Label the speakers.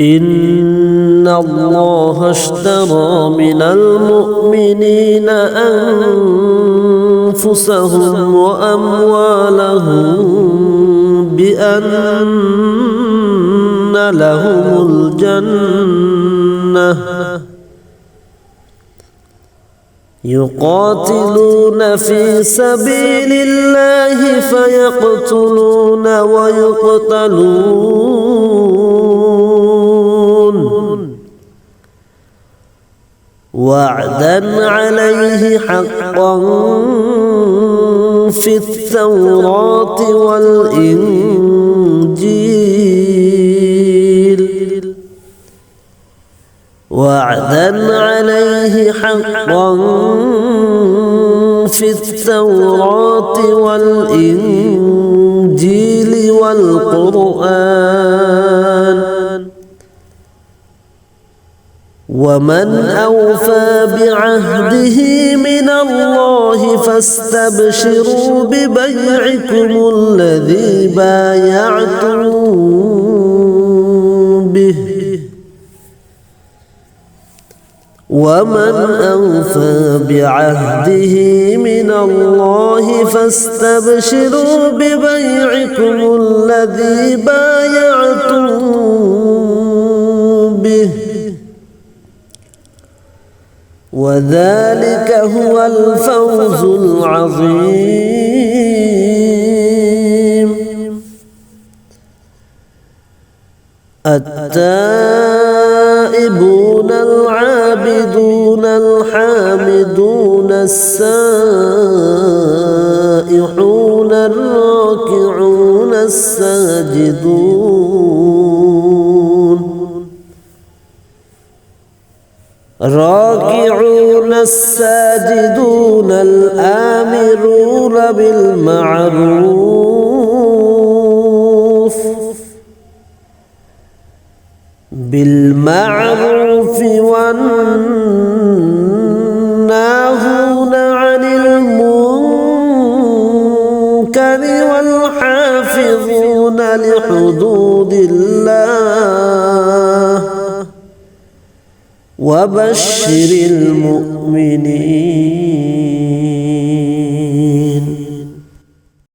Speaker 1: إن الله اشترى من المؤمنين أنفسهم وأموالهم بأن لهم الجنة. يقاتلون في سبيل الله فيقتلون ويقتلون وعدا عليه حقا في التوراة والإنجيل. وعدا عليه حقا في التوراة والإنجيل. ومن أوفى بعهده من الله فاستبشروا ببيعكم الذي بايعتم به. ومن أوفى بعهده من الله فاستبشروا ببيعكم الذي بايعتم به. وذلك هو الفوز العظيم. التائبون العابدون الحامدون السائحون الراكعون الساجدون راكعون الساجدون الآمرون بالمعروف. بالمعروف والناهون عن المنكر والحافظون لحدود الله. وبشر المؤمنين.